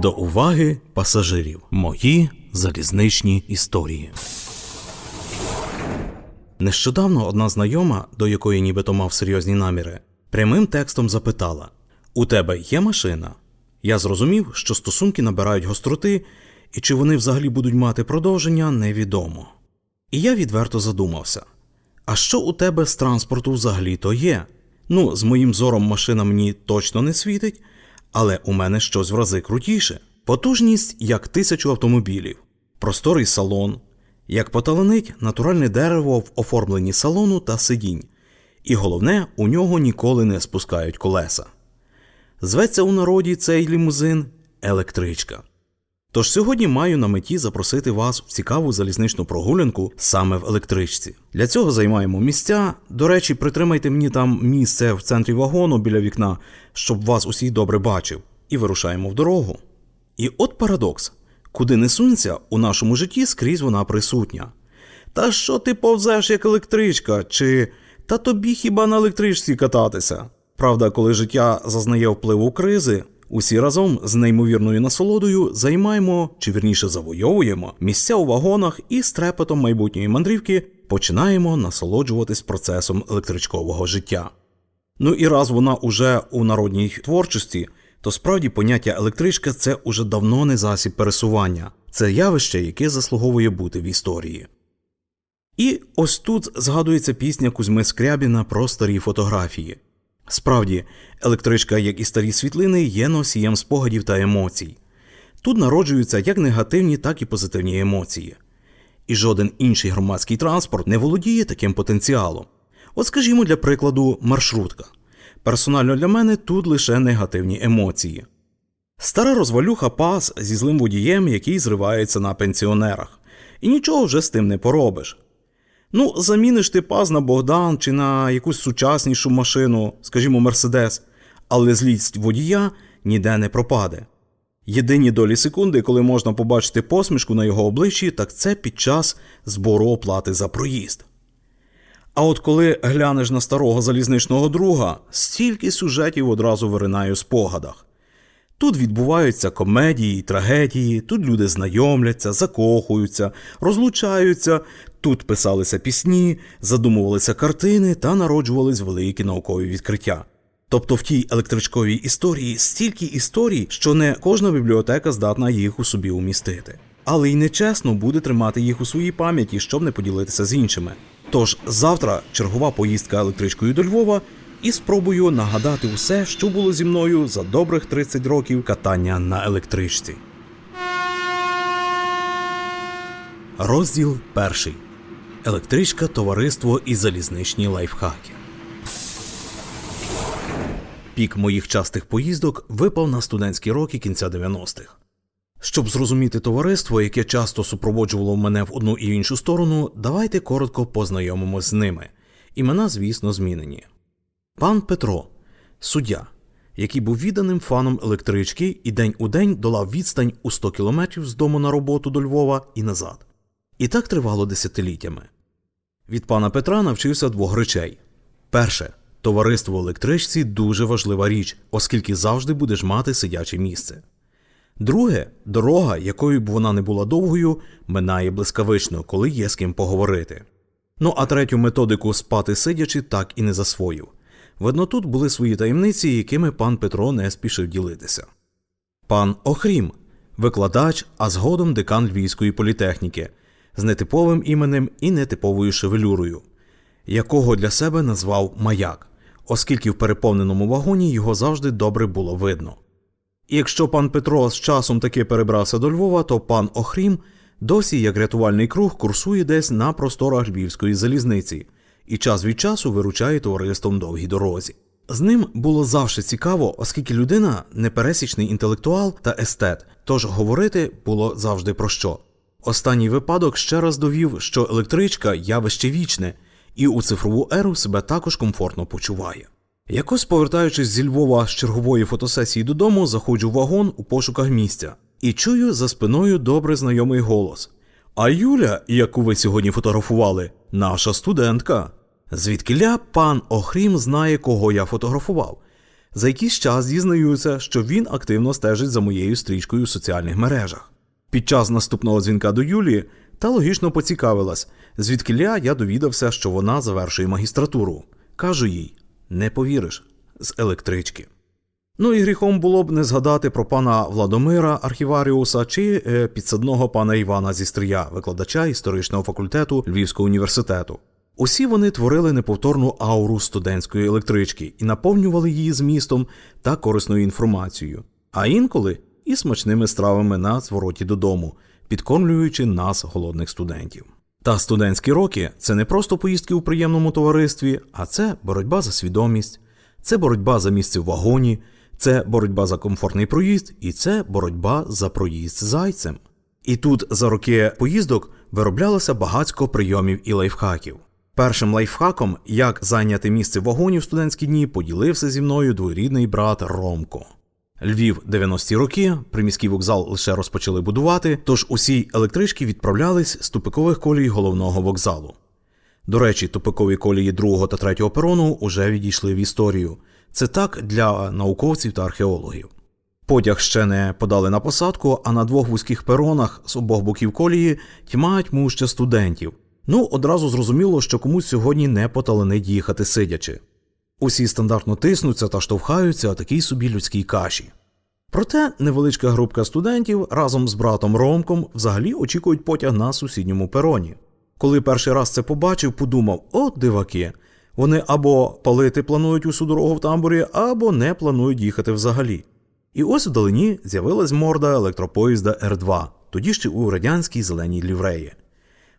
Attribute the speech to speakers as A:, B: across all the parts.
A: До уваги пасажирів. Мої залізничні історії. Нещодавно одна знайома, до якої нібито мав серйозні наміри, прямим текстом запитала: У тебе є машина? Я зрозумів, що стосунки набирають гостроти, і чи вони взагалі будуть мати продовження, невідомо. І я відверто задумався: а що у тебе з транспорту взагалі то є? Ну, з моїм зором машина мені точно не світить, але у мене щось в рази крутіше. Потужність як тисячу автомобілів, просторий салон, як поталанить натуральне дерево в оформленні салону та сидінь. І головне, у нього ніколи не спускають колеса. Зветься у народі цей лімузин електричка. Тож сьогодні маю на меті запросити вас в цікаву залізничну прогулянку саме в електричці. Для цього займаємо місця. До речі, притримайте мені там місце в центрі вагону біля вікна, щоб вас усіх добре бачив, і вирушаємо в дорогу. І от парадокс: куди не сунься, у нашому житті скрізь вона присутня. Та що ти повзеш як електричка? Чи та тобі хіба на електричці кататися? Правда, коли життя зазнає впливу кризи, усі разом з неймовірною насолодою займаємо, чи вірніше завойовуємо місця у вагонах і з трепетом майбутньої мандрівки починаємо насолоджуватись процесом електричкового життя. Ну і раз вона уже у народній творчості, то справді поняття електричка це уже давно не засіб пересування, це явище, яке заслуговує бути в історії. І ось тут згадується пісня Кузьми Скрябіна про старі фотографії. Справді, електричка, як і старі світлини, є носієм спогадів та емоцій. Тут народжуються як негативні, так і позитивні емоції. І жоден інший громадський транспорт не володіє таким потенціалом. От, скажімо, для прикладу, маршрутка. Персонально для мене тут лише негативні емоції. Стара розвалюха пас зі злим водієм, який зривається на пенсіонерах. І нічого вже з тим не поробиш. Ну, заміниш ти паз на Богдан чи на якусь сучаснішу машину, скажімо, Мерседес, але злість водія ніде не пропаде. Єдині долі секунди, коли можна побачити посмішку на його обличчі, так це під час збору оплати за проїзд. А от коли глянеш на старого залізничного друга, стільки сюжетів одразу виринає у спогадах. Тут відбуваються комедії, трагедії, тут люди знайомляться, закохуються, розлучаються, тут писалися пісні, задумувалися картини та народжувались великі наукові відкриття. Тобто в тій електричковій історії стільки історій, що не кожна бібліотека здатна їх у собі умістити. Але й нечесно буде тримати їх у своїй пам'яті, щоб не поділитися з іншими. Тож завтра чергова поїздка електричкою до Львова і спробую нагадати усе, що було зі мною за добрих 30 років катання на електричці. Розділ перший. Електричка, товариство і залізничні лайфхаки. Пік моїх частих поїздок випав на студентські роки кінця 90-х. Щоб зрозуміти товариство, яке часто супроводжувало мене в одну і іншу сторону, давайте коротко познайомимось з ними. Імена, звісно, змінені. Пан Петро, суддя, який був відданим фаном електрички і день у день долав відстань у 100 кілометрів з дому на роботу до Львова і назад. І так тривало десятиліттями. Від пана Петра навчився двох речей: перше, товариство в електричці дуже важлива річ, оскільки завжди будеш мати сидяче місце. Друге, дорога, якою б вона не була довгою, минає блискавично, коли є з ким поговорити. Ну а третю методику спати сидячи так і не засвоїв. Видно, тут були свої таємниці, якими пан Петро не спішив ділитися. Пан Охрім, викладач, а згодом декан Львівської політехніки, з нетиповим іменем і нетиповою шевелюрою, якого для себе назвав маяк, оскільки в переповненому вагоні його завжди добре було видно. І якщо пан Петро з часом таки перебрався до Львова, то пан Охрім досі як рятувальний круг курсує десь на просторах львівської залізниці і час від часу виручає товариством довгій дорозі. З ним було завжди цікаво, оскільки людина непересічний інтелектуал та естет, тож говорити було завжди про що. Останній випадок ще раз довів, що електричка явище вічне, і у цифрову еру себе також комфортно почуває. Якось повертаючись зі Львова з чергової фотосесії додому, заходжу в вагон у пошуках місця і чую за спиною добре знайомий голос. А Юля, яку ви сьогодні фотографували, наша студентка. Звідкиля пан Охрім знає, кого я фотографував. За якийсь час дізнаюся, що він активно стежить за моєю стрічкою в соціальних мережах. Під час наступного дзвінка до Юлії та логічно поцікавилась, звідкиля я довідався, що вона завершує магістратуру. Кажу їй: не повіриш, з електрички. Ну і гріхом було б не згадати про пана Владомира Архіваріуса чи е, підсадного пана Івана Зістрія, викладача історичного факультету Львівського університету. Усі вони творили неповторну ауру студентської електрички і наповнювали її змістом та корисною інформацією, а інколи і смачними стравами на звороті додому, підкормлюючи нас, голодних студентів. Та студентські роки це не просто поїздки у приємному товаристві, а це боротьба за свідомість, це боротьба за місце в вагоні, це боротьба за комфортний проїзд, і це боротьба за проїзд зайцем. І тут за роки поїздок вироблялося багатько прийомів і лайфхаків. Першим лайфхаком, як зайняти місце в вагоні в студентські дні, поділився зі мною двоюрідний брат Ромко. Львів 90-ті роки, приміський вокзал лише розпочали будувати, тож усі електрички відправлялись з тупикових колій головного вокзалу. До речі, тупикові колії другого та третього перону уже відійшли в історію. Це так для науковців та археологів. Потяг ще не подали на посадку, а на двох вузьких перонах з обох боків колії тьмають муща студентів. Ну, одразу зрозуміло, що комусь сьогодні не поталенить їхати сидячи. Усі стандартно тиснуться та штовхаються о такій собі людській каші. Проте невеличка групка студентів разом з братом Ромком взагалі очікують потяг на сусідньому пероні. Коли перший раз це побачив, подумав: от диваки, вони або палити планують усю дорогу в тамбурі, або не планують їхати взагалі. І ось вдалині з'явилась морда електропоїзда Р2, тоді ще у радянській зеленій лівреї.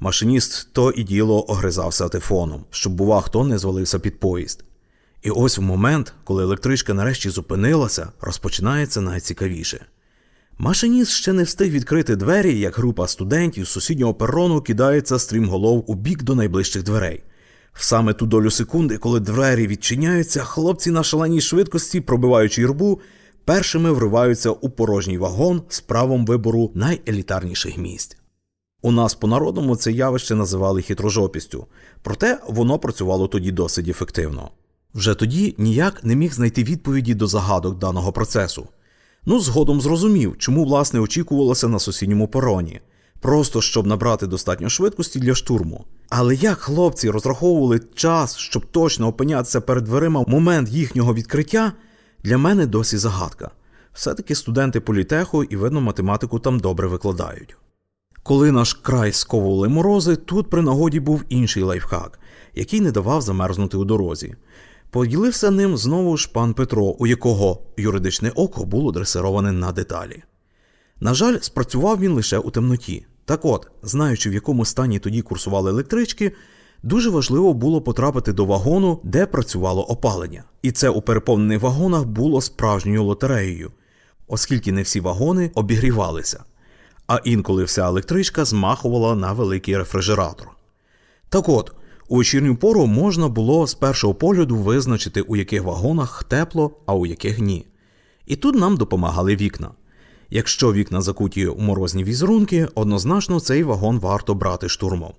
A: Машиніст то і діло огризався тефоном, щоб, бува, хто не звалився під поїзд. І ось в момент, коли електричка нарешті зупинилася, розпочинається найцікавіше. Машиніст ще не встиг відкрити двері, як група студентів з сусіднього перону кидається стрімголов у бік до найближчих дверей. В саме ту долю секунди, коли двері відчиняються, хлопці на шаленій швидкості, пробиваючи юрбу, першими вриваються у порожній вагон з правом вибору найелітарніших місць. У нас по-народному це явище називали хитрожопістю, проте воно працювало тоді досить ефективно. Вже тоді ніяк не міг знайти відповіді до загадок даного процесу. Ну, згодом зрозумів, чому власне очікувалося на сусідньому пероні, просто щоб набрати достатньо швидкості для штурму. Але як хлопці розраховували час, щоб точно опинятися перед дверима в момент їхнього відкриття, для мене досі загадка. Все-таки студенти політеху і видно математику там добре викладають. Коли наш край сковували морози, тут при нагоді був інший лайфхак, який не давав замерзнути у дорозі. Поділився ним знову ж пан Петро, у якого юридичне око було дресироване на деталі. На жаль, спрацював він лише у темноті. Так от, знаючи, в якому стані тоді курсували електрички, дуже важливо було потрапити до вагону, де працювало опалення. І це у переповнених вагонах було справжньою лотереєю, оскільки не всі вагони обігрівалися, а інколи вся електричка змахувала на великий рефрижератор. Так от, у вечірню пору можна було з першого погляду визначити, у яких вагонах тепло, а у яких ні. І тут нам допомагали вікна. Якщо вікна закуті у морозні візерунки, однозначно цей вагон варто брати штурмом.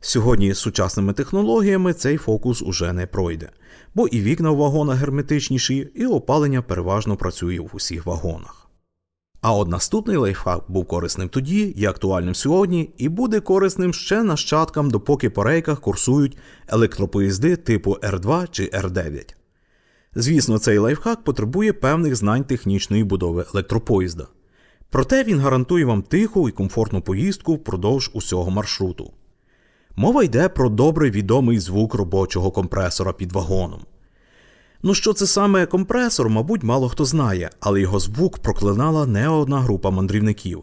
A: Сьогодні з сучасними технологіями цей фокус уже не пройде, бо і вікна в вагонах герметичніші, і опалення переважно працює в усіх вагонах. А от наступний лайфхак був корисним тоді, є актуальним сьогодні, і буде корисним ще нащадкам, допоки по рейках курсують електропоїзди типу R2 чи R9. Звісно, цей лайфхак потребує певних знань технічної будови електропоїзда. Проте він гарантує вам тиху і комфортну поїздку впродовж усього маршруту. Мова йде про добре відомий звук робочого компресора під вагоном. Ну, що це саме компресор, мабуть, мало хто знає, але його звук проклинала не одна група мандрівників.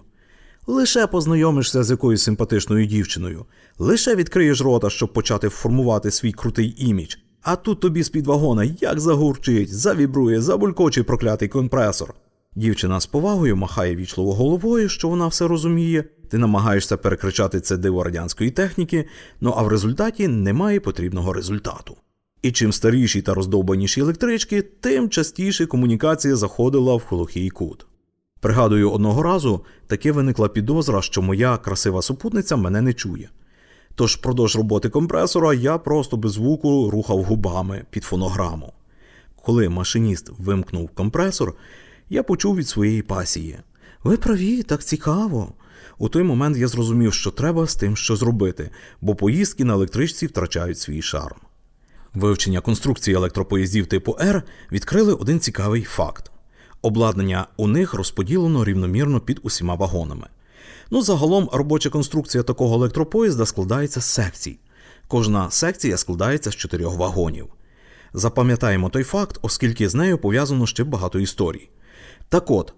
A: Лише познайомишся з якоюсь симпатичною дівчиною, лише відкриєш рота, щоб почати формувати свій крутий імідж. А тут тобі з-під вагона як загурчить, завібрує, забулькочий проклятий компресор. Дівчина з повагою махає вічливо головою, що вона все розуміє. Ти намагаєшся перекричати це диво радянської техніки, ну а в результаті немає потрібного результату. І чим старіші та роздовбаніші електрички, тим частіше комунікація заходила в глухий кут. Пригадую, одного разу таки виникла підозра, що моя красива супутниця мене не чує. Тож впродовж роботи компресора я просто без звуку рухав губами під фонограму. коли машиніст вимкнув компресор, я почув від своєї пасії. Ви праві, так цікаво. У той момент я зрозумів, що треба з тим що зробити, бо поїздки на електричці втрачають свій шарм. Вивчення конструкції електропоїздів типу R відкрили один цікавий факт. Обладнання у них розподілено рівномірно під усіма вагонами. Ну, загалом робоча конструкція такого електропоїзда складається з секцій. Кожна секція складається з чотирьох вагонів. Запам'ятаємо той факт, оскільки з нею пов'язано ще багато історій. Так от,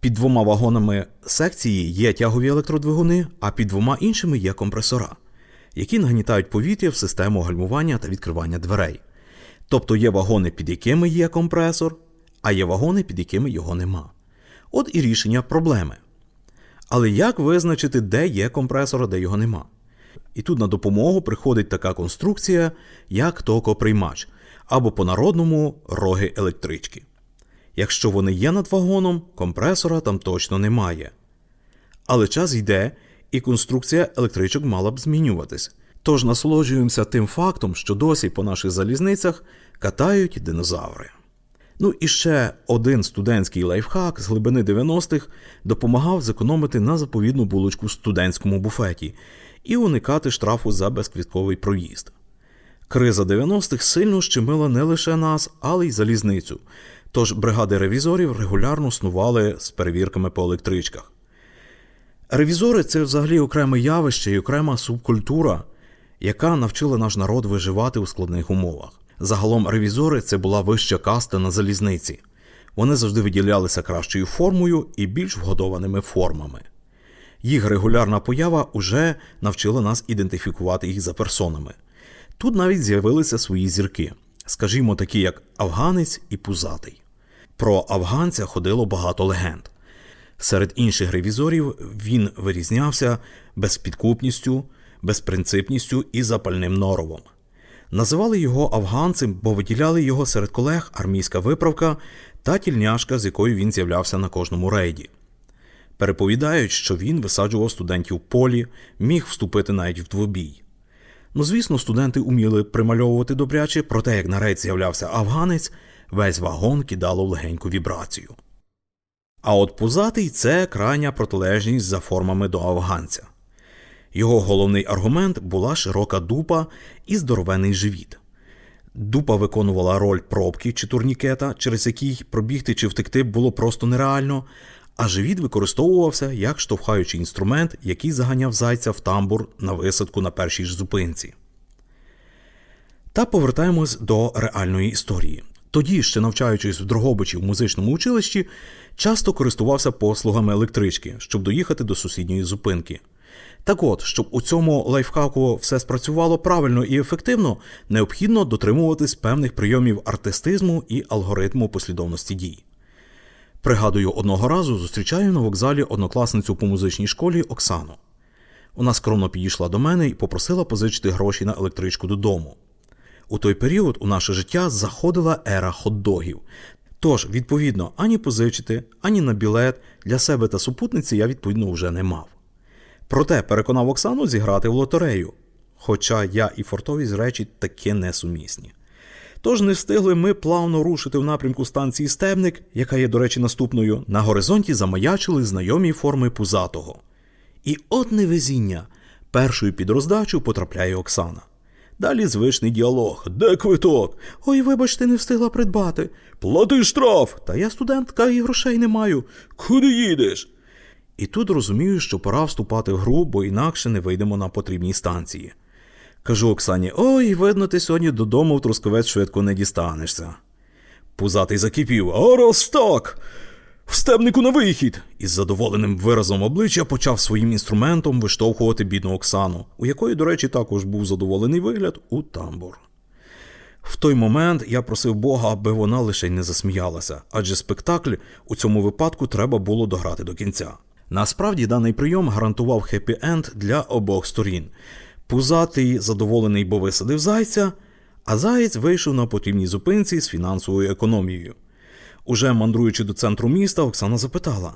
A: під двома вагонами секції є тягові електродвигуни, а під двома іншими є компресора, які нагнітають повітря в систему гальмування та відкривання дверей. Тобто є вагони, під якими є компресор, а є вагони, під якими його нема. От і рішення проблеми. Але як визначити, де є компресор, а де його нема? І тут на допомогу приходить така конструкція, як токоприймач, або по-народному роги електрички. Якщо вони є над вагоном, компресора там точно немає. Але час йде, і конструкція електричок мала б змінюватись. Тож насолоджуємося тим фактом, що досі по наших залізницях катають динозаври. Ну і ще один студентський лайфхак з глибини 90-х допомагав зекономити на заповідну булочку в студентському буфеті і уникати штрафу за безквітковий проїзд. Криза 90-х сильно щемила не лише нас, але й залізницю. Тож бригади ревізорів регулярно снували з перевірками по електричках. Ревізори це взагалі окреме явище і окрема субкультура, яка навчила наш народ виживати у складних умовах. Загалом ревізори це була вища каста на залізниці. Вони завжди виділялися кращою формою і більш вгодованими формами. Їх регулярна поява уже навчила нас ідентифікувати їх за персонами. Тут навіть з'явилися свої зірки, скажімо, такі як афганець і пузатий. Про афганця ходило багато легенд. Серед інших ревізорів він вирізнявся безпідкупністю, безпринципністю і запальним норовом. Називали його афганцем, бо виділяли його серед колег армійська виправка та тільняшка, з якою він з'являвся на кожному рейді. Переповідають, що він висаджував студентів полі, міг вступити навіть в двобій. Ну, звісно, студенти уміли примальовувати добряче, проте як на рейд з'являвся афганець, весь вагон кидало в легеньку вібрацію. А от пузатий це крайня протилежність за формами до афганця. Його головний аргумент була широка дупа і здоровений живіт. Дупа виконувала роль пробки чи турнікета, через який пробігти чи втекти було просто нереально, а живіт використовувався як штовхаючий інструмент, який заганяв зайця в тамбур на висадку на першій ж зупинці. Та повертаємось до реальної історії. Тоді, ще навчаючись в Дрогобичі в музичному училищі, часто користувався послугами електрички, щоб доїхати до сусідньої зупинки. Так от, щоб у цьому лайфхаку все спрацювало правильно і ефективно, необхідно дотримуватись певних прийомів артистизму і алгоритму послідовності дій. Пригадую, одного разу зустрічаю на вокзалі однокласницю по музичній школі Оксану. Вона скромно підійшла до мене і попросила позичити гроші на електричку додому. У той період у наше життя заходила ера хот-догів. Тож, відповідно, ані позичити, ані на білет для себе та супутниці я відповідно вже не мав. Проте переконав Оксану зіграти в лотерею. Хоча я і фортовість речі таки несумісні. Тож не встигли ми плавно рушити в напрямку станції Стебник, яка є, до речі, наступною, на горизонті замаячили знайомі форми пузатого. І от невезіння. Першою під роздачу потрапляє Оксана. Далі звичний діалог. Де квиток? Ой, вибачте, не встигла придбати. Плати штраф. Та я студентка і грошей не маю. Куди їдеш? І тут розумію, що пора вступати в гру, бо інакше не вийдемо на потрібній станції. Кажу Оксані: ой, видно, ти сьогодні додому в трусковець швидко не дістанешся. Пузатий закипів. А раз так. В стебнику на вихід. Із задоволеним виразом обличчя почав своїм інструментом виштовхувати бідну Оксану, у якої, до речі, також був задоволений вигляд у тамбур. В той момент я просив Бога, аби вона лише не засміялася, адже спектакль у цьому випадку треба було дограти до кінця. Насправді даний прийом гарантував хеппі-енд для обох сторін. Пузатий задоволений, бо висадив зайця, а заєць вийшов на потрібній зупинці з фінансовою економією. Уже мандруючи до центру міста, Оксана запитала: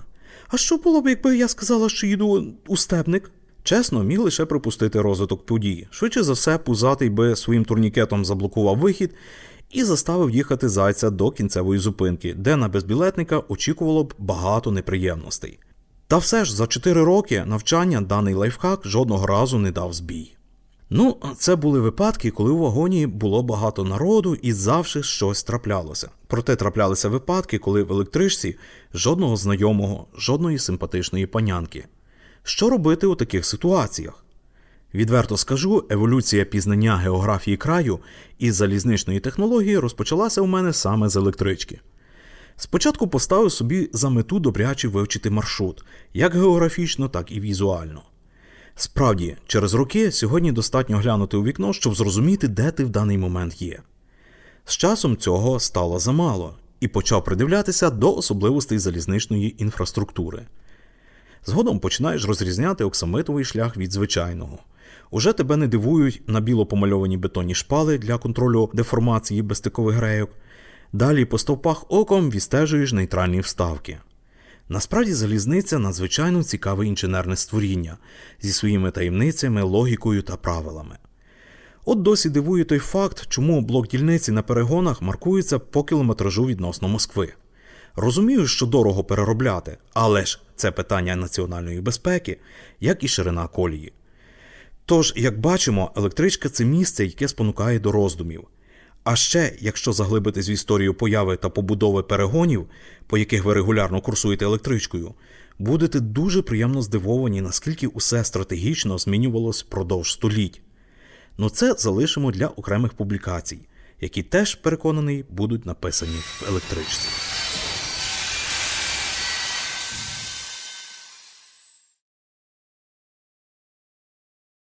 A: А що було б, якби я сказала, що їду у степник? Чесно, міг лише припустити розвиток подій. Швидше за все, пузатий би своїм турнікетом заблокував вихід, і заставив їхати зайця до кінцевої зупинки, де на безбілетника очікувало б багато неприємностей. Та все ж за 4 роки навчання даний лайфхак жодного разу не дав збій. Ну, це були випадки, коли у вагоні було багато народу і завжди щось траплялося. Проте траплялися випадки, коли в електричці жодного знайомого, жодної симпатичної панянки. Що робити у таких ситуаціях? Відверто скажу, еволюція пізнання географії краю і залізничної технології розпочалася у мене саме з електрички. Спочатку поставив собі за мету добряче вивчити маршрут, як географічно, так і візуально. Справді, через роки сьогодні достатньо глянути у вікно, щоб зрозуміти, де ти в даний момент є. З часом цього стало замало, і почав придивлятися до особливостей залізничної інфраструктури. Згодом починаєш розрізняти оксамитовий шлях від звичайного. Уже тебе не дивують на біло помальовані бетонні шпали для контролю деформації безстикових грейок. Далі по стовпах оком відстежуєш нейтральні вставки. Насправді залізниця надзвичайно цікаве інженерне створіння зі своїми таємницями, логікою та правилами. От досі дивує той факт, чому блок дільниці на перегонах маркується по кілометражу відносно Москви. Розумію, що дорого переробляти, але ж це питання національної безпеки, як і ширина колії. Тож, як бачимо, електричка це місце, яке спонукає до роздумів. А ще, якщо заглибитись в історію появи та побудови перегонів, по яких ви регулярно курсуєте електричкою, будете дуже приємно здивовані, наскільки усе стратегічно змінювалось впродовж століть. Ну це залишимо для окремих публікацій, які теж переконаний будуть написані в електричці.